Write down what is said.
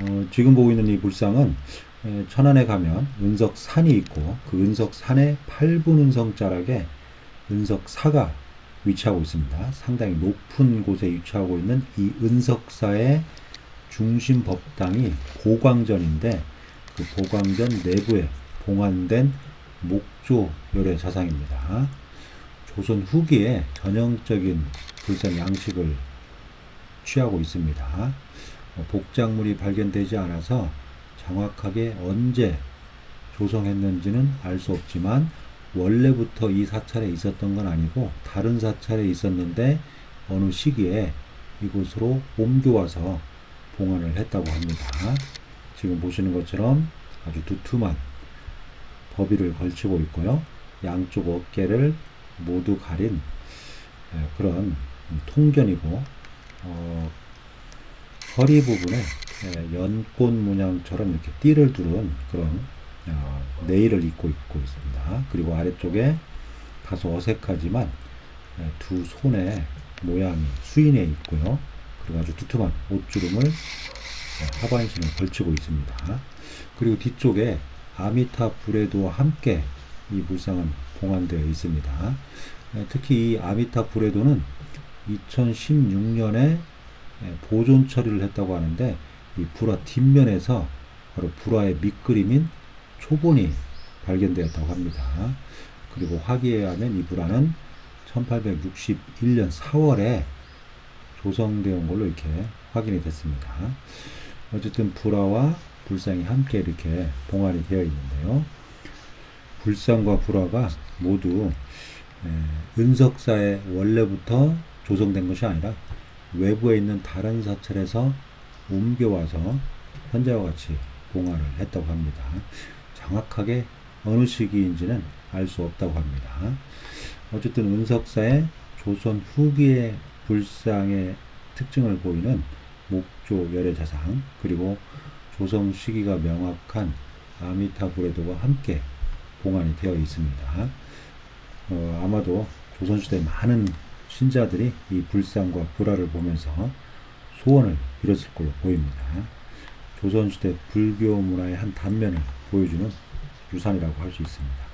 어, 지금 보고 있는 이 불상은 에, 천안에 가면 은석산이 있고 그 은석산의 8분 은 성자락에 은석사가 위치하고 있습니다. 상당히 높은 곳에 위치하고 있는 이 은석사의 중심 법당이 고광전인데 그 고광전 내부에 봉안된 목조 열의 자상입니다. 조선 후기에 전형적인 불상 양식을 취하고 있습니다. 어, 복작물이 발견되지 않아서 정확하게 언제 조성했는지는 알 수 없지만 원래부터 이 사찰에 있었던 건 아니고 다른 사찰에 있었는데 어느 시기에 이곳으로 옮겨와서 봉안을 했다고 합니다. 지금 보시는 것처럼 아주 두툼한 버비를 걸치고 있고요. 양쪽 어깨를 모두 가린 예, 그런 통견이고 어, 허리 부분에 예, 연꽃 문양처럼 이렇게 띠를 두른 그런 어, 네일을 입고 있고 있습니다. 그리고 아래쪽에 다소 어색하지만 예, 두 손에 모양이 수인해 있고요. 그리고 아주 두툼한 옷주름을 예, 하반신에 걸치고 있습니다. 그리고 뒤쪽에 아미타 불에도와 함께 이 불상은 봉안되어 있습니다. 예, 특히 이 아미타 불에도는 2016년에 예, 보존 처리를 했다고 하는데 이 불화 뒷면에서 바로 불화의 밑그림인 초본이 발견되었다고 합니다. 그리고 화기에 하면 이 불화는 1861년 4월에 조성되어 온 걸로 이렇게 확인이 됐습니다. 어쨌든 불화와 불상이 함께 이렇게 봉안이 되어 있는데요. 불상과 불화가 모두 에, 은석사에 원래부터 조성된 것이 아니라 외부에 있는 다른 사찰에서 옮겨와서 현재와 같이 봉안을 했다고 합니다. 정확하게 어느 시기인지는 알 수 없다고 합니다. 어쨌든 은석사의 조선 후기의 불상의 특징을 보이는 목조 열애 자상 그리고 조성 시기가 명확한 아미타불에도와 함께 봉안이 되어 있습니다. 어, 아마도 조선시대 많은 신자들이 이 불상과 불화를 보면서 소원을 빌었을 걸로 보입니다. 조선시대 불교 문화의 한 단면을 보여주는 유산이라고 할 수 있습니다.